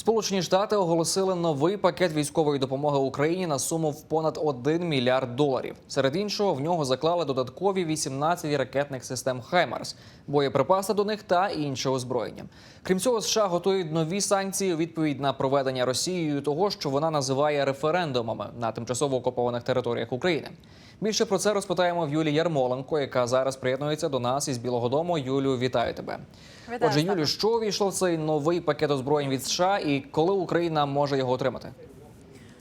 Сполучені Штати оголосили новий пакет військової допомоги Україні на суму в понад 1 мільярд доларів. Серед іншого, в нього заклали додаткові 18 ракетних систем Хаймарс, боєприпаси до них та інше озброєння. Крім цього, США готують нові санкції у відповідь на проведення Росією того, що вона називає референдумами на тимчасово окупованих територіях України. Більше про це розпитаємо в Юлії Ярмоленко, яка зараз приєднується до нас із Білого Дому. Юлю, вітаю тебе. Вітаю, Отже. Юлю, що увійшло в цей новий пакет озброєнь від США, і коли Україна може його отримати?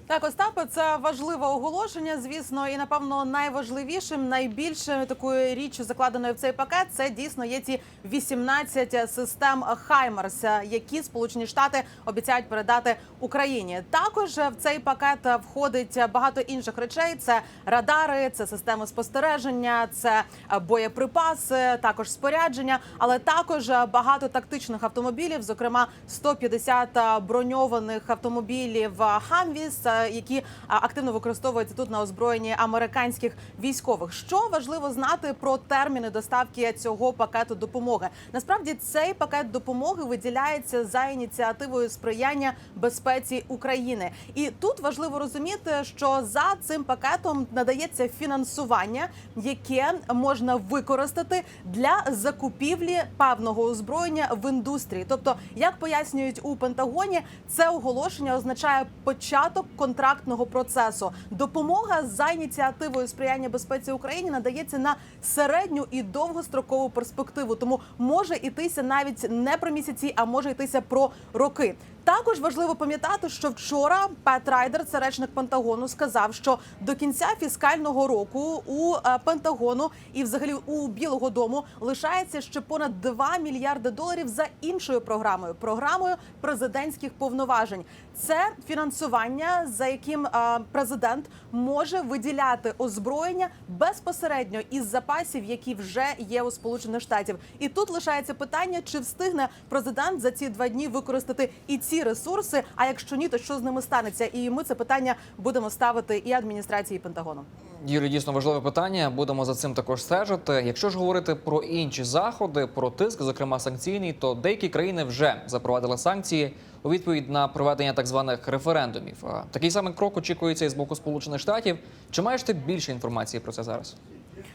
Так, Остапе, це важливе оголошення, звісно, і напевно найважливішим, найбільшою такою річчю, закладеною в цей пакет, це дійсно є ці 18 систем Хаймерс, які Сполучені Штати обіцяють передати Україні. Також в цей пакет входить багато інших речей: це радари, це системи спостереження, це боєприпаси, також спорядження, але також багато тактичних автомобілів, зокрема 150 броньованих автомобілів Хамвіс, які активно використовуються тут на озброєнні американських військових. Що важливо знати про терміни доставки цього пакету допомоги? Насправді цей пакет допомоги виділяється за ініціативою сприяння безпеці України, і тут важливо розуміти, що за цим пакетом надається фінансування, яке можна використати для закупівлі певного озброєння в індустрії. Тобто, як пояснюють у Пентагоні, це оголошення означає початок контрактного процесу. Допомога за ініціативою сприяння безпеці України надається на середню і довгострокову перспективу. Тому може йтися навіть не про місяці, а може йтися про роки. Також важливо пам'ятати, що вчора Пет Райдер, це речник Пентагону, сказав, що до кінця фіскального року у е, Пентагону і взагалі у Білого Дому лишається ще понад 2 мільярди доларів за іншою програмою програмою президентських повноважень. Це фінансування, за яким е, президент може виділяти озброєння безпосередньо із запасів, які вже є у Сполучених Штатів. І тут лишається питання, чи встигне президент за ці два дні використати і ці ресурси. А якщо ні, то що з ними станеться? І ми це питання будемо ставити і адміністрації і Пентагону. Юлі, дійсно важливе питання. Будемо за цим також стежити. Якщо ж говорити про інші заходи, про тиск, зокрема санкційний, то деякі країни вже запровадили санкції у відповідь на проведення так званих референдумів. Такий самий крок очікується і з боку Сполучених Штатів. Чи маєш ти більше інформації про це зараз?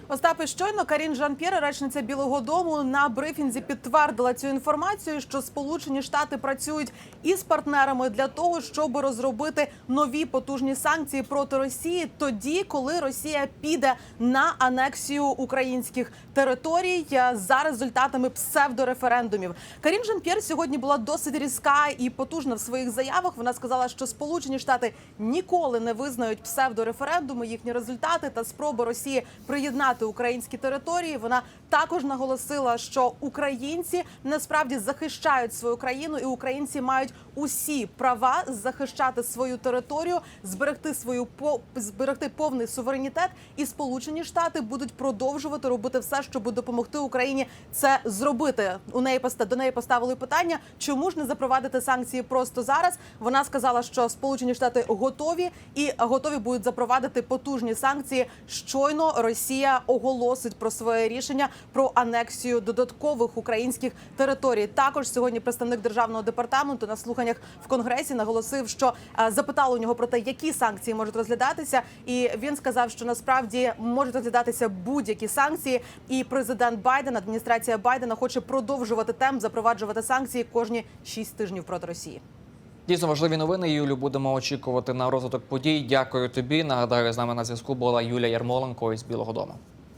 Остапе, щойно Карін Жан-П'єр, речниця Білого Дому, на брифінзі підтвердила цю інформацію, що Сполучені Штати працюють із партнерами для того, щоб розробити нові потужні санкції проти Росії, тоді, коли Росія піде на анексію українських територій е, за результатами псевдореферендумів. Карін Жан-П'єр сьогодні була досить різка і потужна в своїх заявах. Вона сказала, що Сполучені Штати ніколи не визнають псевдореферендуми, їхні результати та спроби Росії приєднати українські території. Вона також наголосила, що українці насправді захищають свою країну, і українці мають усі права захищати свою територію, зберегти свою зберегти повний суверенітет. І Сполучені Штати будуть продовжувати робити все, щоб допомогти Україні це зробити. У неї до неї поставили питання, чому ж не запровадити санкції просто зараз. Вона сказала, що Сполучені Штати готові і готові будуть запровадити потужні санкції. Щойно Росія оголосить про своє рішення про анексію додаткових українських територій. Також сьогодні представник державного департаменту на слуханнях в конгресі наголосив, що е, запитали у нього про те, які санкції можуть розглядатися, і він сказав, що насправді можуть розглядатися будь-які санкції. І президент Байден, адміністрація Байдена, хоче продовжувати темп запроваджувати санкції кожні шість тижнів проти Росії. Дійсно важливі новини. Юлю будемо очікувати на розвиток подій. Дякую тобі. Нагадаю, з нами на зв'язку була Юлія Ярмоленко із Білого Дому.